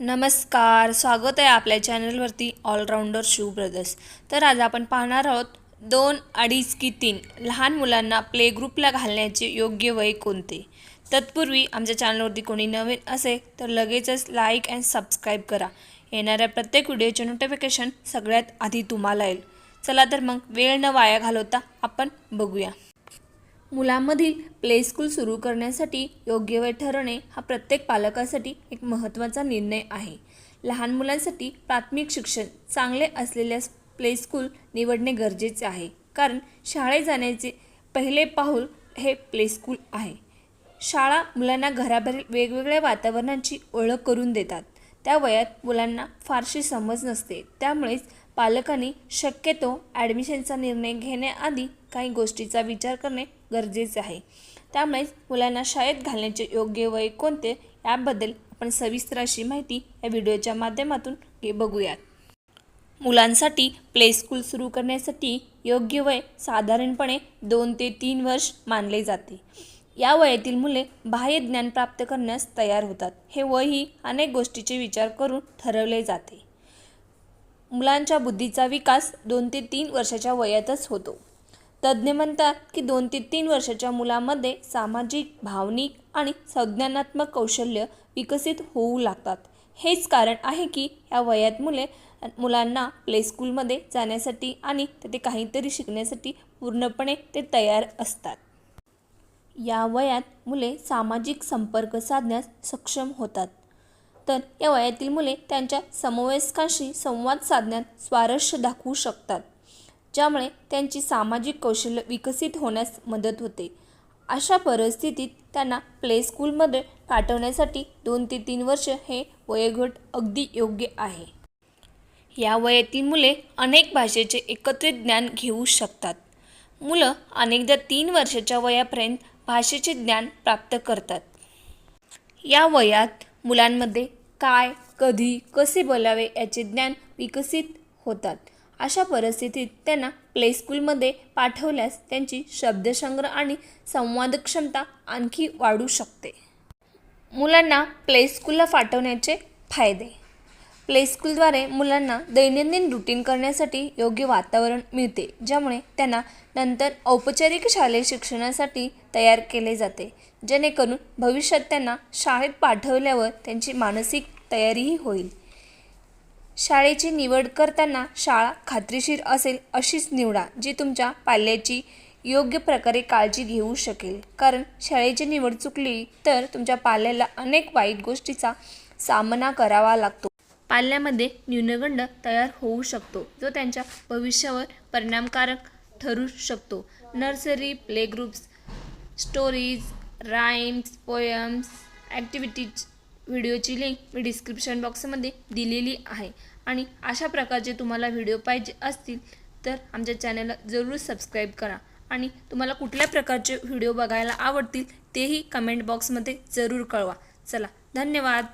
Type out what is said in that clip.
नमस्कार स्वागत आहे आपल्या चॅनलवरती ऑलराऊंडर शू ब्रदर्स तर आज आपण पाहणार आहोत दोन अडीच की तीन लहान मुलांना प्ले ग्रुपला घालण्याचे योग्य वय कोणते? तत्पूर्वी आमच्या चॅनलवरती कोणी नवीन असेल तर लगेचच लाईक अँड सबस्क्राईब करा. येणाऱ्या प्रत्येक व्हिडिओचे नोटिफिकेशन सगळ्यात आधी तुम्हाला येईल. चला तर मग वेळ न वाया घालवता आपण बघूया. मुलांमधील प्ले स्कूल सुरू करण्यासाठी योग्य वेळ ठरवणे हा प्रत्येक पालकासाठी एक महत्त्वाचा निर्णय आहे. लहान मुलांसाठी प्राथमिक शिक्षण चांगले असलेल्या प्ले स्कूल निवडणे गरजेचे आहे. कारण शाळेत जाण्याचे पहिले पाऊल हे प्ले स्कूल आहे. शाळा मुलांना घराबाहेर वेगवेगळ्या वातावरणाची ओळख करून देतात. त्या वयात मुलांना फारशी समज नसते. त्यामुळेच पालकांनी शक्यतो ॲडमिशनचा निर्णय घेण्याआधी काही गोष्टीचा विचार करणे गरजेचे आहे. त्यामुळेच मुलांना शाळेत घालण्याचे योग्य वय कोणते याबद्दल आपण सविस्तर अशी माहिती या व्हिडिओच्या माध्यमातून हे बघूयात. मुलांसाठी प्ले स्कूल सुरू करण्यासाठी योग्य वय साधारणपणे दोन ते तीन वर्ष मानले जाते. या वयातील मुले बाह्य ज्ञान प्राप्त करण्यास तयार होतात. हे वयही अनेक गोष्टीचे विचार करून ठरवले जाते. मुलांच्या बुद्धीचा विकास दोन ते तीन वर्षाच्या वयातच होतो. तज्ज्ञ म्हणतात की दोन ते तीन वर्षाच्या मुलामध्ये सामाजिक भावनिक आणि संज्ञानात्मक कौशल्य विकसित होऊ लागतात. हेच कारण आहे की या वयात मुले मुलांना प्ले स्कूलमध्ये जाण्यासाठी आणि तेथे काहीतरी शिकण्यासाठी पूर्णपणे ते तयार असतात. या वयात मुले सामाजिक संपर्क साधण्यास सक्षम होतात. तर या वयातील मुले त्यांच्या समवयस्कांशी संवाद साधण्यात स्वारस्य दाखवू शकतात. ज्यामुळे त्यांची सामाजिक कौशल्य विकसित होण्यास मदत होते. अशा परिस्थितीत त्यांना प्ले स्कूलमध्ये पाठवण्यासाठी दोन ते तीन वर्ष हे वयोगट अगदी योग्य आहे. या वयातील मुले अनेक भाषेचे एकत्रित ज्ञान घेऊ शकतात. मुलं अनेकदा तीन वर्षाच्या वयापर्यंत भाषेचे ज्ञान प्राप्त करतात. या वयात मुलांमध्ये काय कधी कसे बोलावे याचे ज्ञान विकसित होतात. अशा परिस्थितीत त्यांना प्ले स्कूलमध्ये पाठवल्यास त्यांची शब्दसंग्रह आणि संवाद क्षमता आणखी वाढू शकते. मुलांना प्ले स्कूलला पाठवण्याचे फायदे. प्ले स्कूलद्वारे मुलांना दैनंदिन रुटीन करण्यासाठी योग्य वातावरण मिळते ज्यामुळे त्यांना नंतर औपचारिक शालेय शिक्षणासाठी तयार केले जाते. जेणेकरून भविष्यात त्यांना शाळेत पाठवल्यावर त्यांची मानसिक तयारीही होईल. शाळेची निवड करताना शाळा खात्रीशीर असेल अशीच निवडा जी तुमच्या पाल्याची योग्य प्रकारे काळजी घेऊ शकेल. कारण शाळेची निवड चुकली तर तुमच्या पाल्याला अनेक वाईट गोष्टीचा सामना करावा लागतो. पाल्यामध्ये न्यूनगंड तयार होऊ शकतो जो त्यांच्या भविष्यावर परिणामकारक ठरू शकतो. Nursery play groups stories rhymes poems activities व्हिडिओची link मी डिस्क्रिप्शन बॉक्समध्ये दिलेली आहे. आणि अशा प्रकारचे तुम्हाला व्हिडिओ पाहिजे असतील तर आमच्या चॅनलला जरूर सबस्क्राईब करा. आणि तुम्हाला कुठल्या प्रकारचे व्हिडिओ बघायला आवडतील तेही कमेंट बॉक्समध्ये जरूर कळवा. चला धन्यवाद.